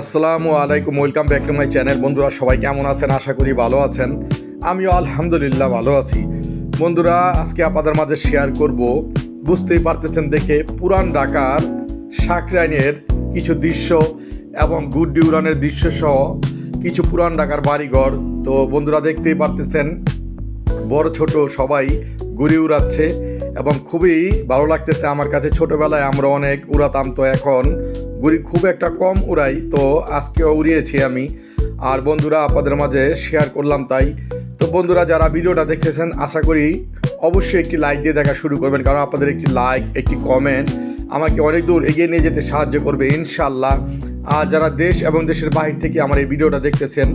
আসসালামু আলাইকুম welcome back to my channel বন্ধুরা, সবাই কেমন আছেন? আশা করি ভালো আছেন। আমিও আলহামদুলিল্লাহ ভালো আছি। বন্ধুরা, আজকে আপনাদের মাঝে শেয়ার করব। বুঝতেই পারতেছেন দেখে পুরান ঢাকার সাকরাইনের কিছু দৃশ্য এবং গুড্ডি উড়ানের দৃশ্য সহ কিছু পুরান ঢাকার বাড়িঘর। তো বন্ধুরা, দেখতেই পারতেছেন বড় ছোট সবাই ঘুরে উড়াচ্ছে এবং খুবই ভালো লাগতেছে আমার কাছে। ছোটবেলায় আমরা অনেক উড়াতাম, তো এখন ঘুরি খুব একটা কম উড়াই, তো আজকেও উড়িয়েছি আমি। আর বন্ধুরা, আপনাদের মাঝে শেয়ার করলাম তাই। তো বন্ধুরা, যারা ভিডিওটা দেখেছেন, আশা করি অবশ্যই একটি লাইক দিয়ে দেখা শুরু করবেন, কারণ আপনাদের একটি লাইক একটি কমেন্ট আমাকে অনেক দূর এগিয়ে নিয়ে যেতে সাহায্য করবে ইনশাল্লাহ আর যারা দেশ এবং দেশের বাহির থেকে আমার এই ভিডিওটা দেখতেছেন,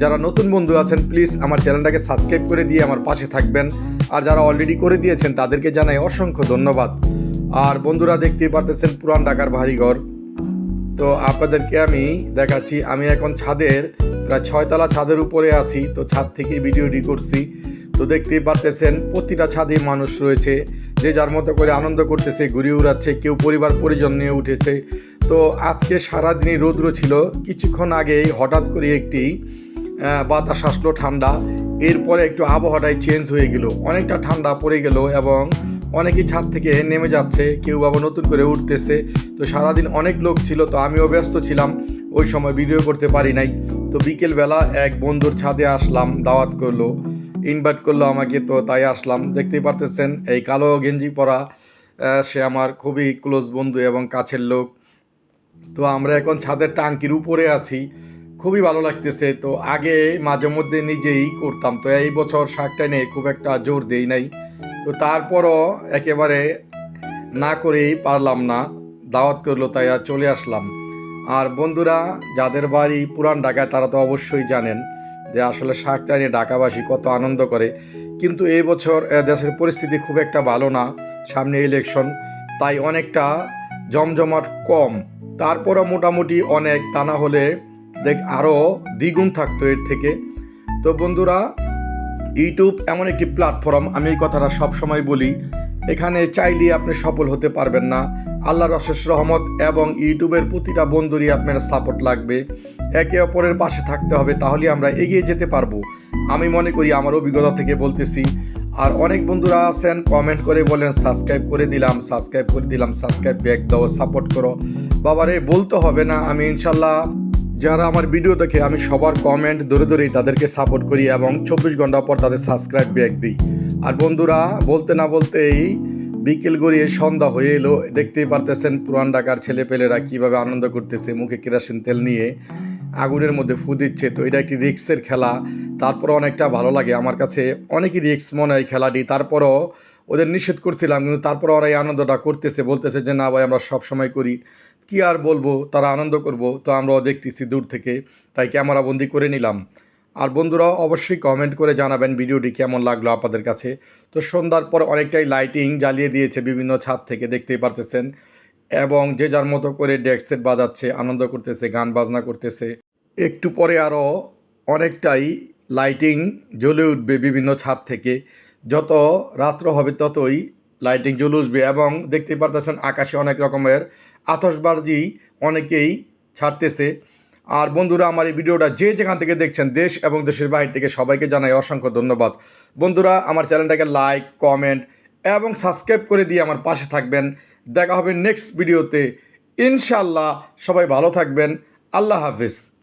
যারা নতুন বন্ধু আছেন প্লিজ আমার চ্যানেলটাকে সাবস্ক্রাইব করে দিয়ে আমার পাশে থাকবেন। আর যারা অলরেডি করে দিয়েছেন, তাদেরকে জানাই অসংখ্য ধন্যবাদ। আর বন্ধুরা দেখতেই পারতেছেন পুরান ঢাকার বাড়িঘর। তো আপনাদেরকে আমি দেখাচ্ছি, আমি এখন ছাদের, প্রায় ছয়তলা ছাদের উপরে আছি, তো ছাদ থেকেই ভিডিওটি করছি। তো দেখতেই পারতেছেন, প্রতিটা ছাদে মানুষ রয়েছে, যে যার মতো করে আনন্দ করতেছে, ঘুরে উড়াচ্ছে, কেউ পরিবার পরিজন নিয়ে উঠেছে। তো আজকে সারাদিনই রৌদ্র ছিল। কিছুক্ষণ আগেই হঠাৎ করে একটি বাতাস আসলো ঠান্ডা। এরপরে একটু আবহাওয়াটাই চেঞ্জ হয়ে গেল। অনেকটা ঠান্ডা পড়ে গেল এবং অনেকেই ছাদ থেকে নেমে যাচ্ছে, কেউ বাবা নতুন করে উঠতেছে। তো সারাদিন অনেক লোক ছিল, তো আমিও ব্যস্ত ছিলাম। ওই সময় ভিডিও করতে পারি নাই। তো বিকেলবেলা এক বন্ধুর ছাদে আসলাম, দাওয়াত করল ইনভাইট করল আমাকে, তো তাই আসলাম। দেখতেই পারতেছেন, এই কালো গেঞ্জি পরা সে আমার খুবই ক্লোজ বন্ধু এবং কাছের লোক। তো আমরা এখন ছাদের টাঙ্কির উপরে আছি। খুবই ভালো লাগতেছে। তো আগে মাঝে মধ্যে নিজেই করতাম। তো এই বছর শাকটা নিয়ে খুব একটা জোর দেই নাই। তো তারপরও একেবারে না করেই পারলাম না। দাওয়াত করল তাই আর চলে আসলাম। আর বন্ধুরা, যাদের বাড়ি পুরান ঢাকায় তারা তো অবশ্যই জানেন যে আসলে শাকটা নিয়ে ঢাকাবাসী কত আনন্দ করে। কিন্তু এই বছর দেশের পরিস্থিতি খুব একটা ভালো না। সামনে ইলেকশন তাই অনেকটা জমজমাট কম। তারপরও মোটামুটি অনেক, তা না হলে দেখ আরও দ্বিগুণ থাকতো এর থেকে। তো বন্ধুরা ইউটিউব এমন একটি প্ল্যাটফর্ম আমি এই কথাটা সবসময় বলি, এখানে চাইলে আপনি সফল হতে পারবেন না। আল্লাহর অশেষ রহমত এবং ইউটিউবের প্রতিটা বন্ধুরই আপনার সাপোর্ট লাগবে। একে অপরের পাশে থাকতে হবে তাহলে আমরা এগিয়ে যেতে পারব। আমি মনে করি আমার অভিজ্ঞতা থেকে বলতেছি। আর অনেক বন্ধুরা আছেন কমেন্ট করে বলেন সাবস্ক্রাইব করে দিলাম সাবস্ক্রাইব করে দিলাম সাবস্ক্রাইব ব্যাক দাও সাপোর্ট করো। বাবারে, বলতে হবে না, আমি ইনশাল্লাহ যারা আমার ভিডিও দেখে আমি সবার কমেন্ট ধরে ধরেই তাদেরকে সাপোর্ট করি এবং চব্বিশ ঘণ্টা পর তাদের সাবস্ক্রাইব ব্যাক দিই। আর বন্ধুরা, বলতে না বলতেই বিকেল গড়িয়ে সন্ধ্যা হয়ে এলো। দেখতেই পারতেছেন পুরান ঢাকার ছেলেপেলেরা কীভাবে আনন্দ করতেছে, মুখে কেরাসিন তেল নিয়ে আগুনের মধ্যে ফু দিচ্ছে। তো এটা একটি রিক্সের খেলা তারপরে অনেকটা ভালো লাগে। আমার কাছে অনেকই রিক্স মনে হয় খেলাটি। তারপরও ওদের নিষেধ করছিলাম, কিন্তু তারপরে ওরা এই আনন্দটা করতেছে, বলতেছে যে, না ভাই, আমরা সব সময় করি। কি আর বলব, তারা আনন্দ করব। তো আমরাও দেখতেছি দূর থেকে, তাই ক্যামেরা বন্দি করে নিলাম। আর বন্ধুরা অবশ্যই কমেন্ট করে জানাবেন ভিডিওটি কেমন লাগল আপনাদের কাছে। তো সন্ধ্যার পর অনেকটাই লাইটিং জ্বালিয়ে দিয়েছে বিভিন্ন ছাদ থেকে, দেখতেই পারতেছেন। এবং যে যার মতো করে সেট বাজাচ্ছে, আনন্দ করতেছে, গান বাজনা করতেছে। একটু পরে আরও অনেকটাই লাইটিং জ্বলে উঠবে বিভিন্ন ছাদ থেকে। যত রাত্র হবে ততই লাইটিং জ্বলে উঠবে এবং দেখতেই পারতেছেন আকাশে অনেক রকমের আতশবাজি অনেকেই ছাড়তেছে। আর বন্ধুরা, আমার এই ভিডিওটা যে যেখান থেকে দেখছেন, দেশ এবং দেশের বাইরে থেকে সবাইকে জানাই অসংখ্য ধন্যবাদ। বন্ধুরা, আমার চ্যানেলটাকে লাইক, কমেন্ট এবং সাবস্ক্রাইব করে দিয়ে আমার পাশে থাকবেন। দেখা হবে নেক্সট ভিডিওতে। ইনশাল্লাহ সবাই ভালো থাকবেন। আল্লাহ হাফিজ।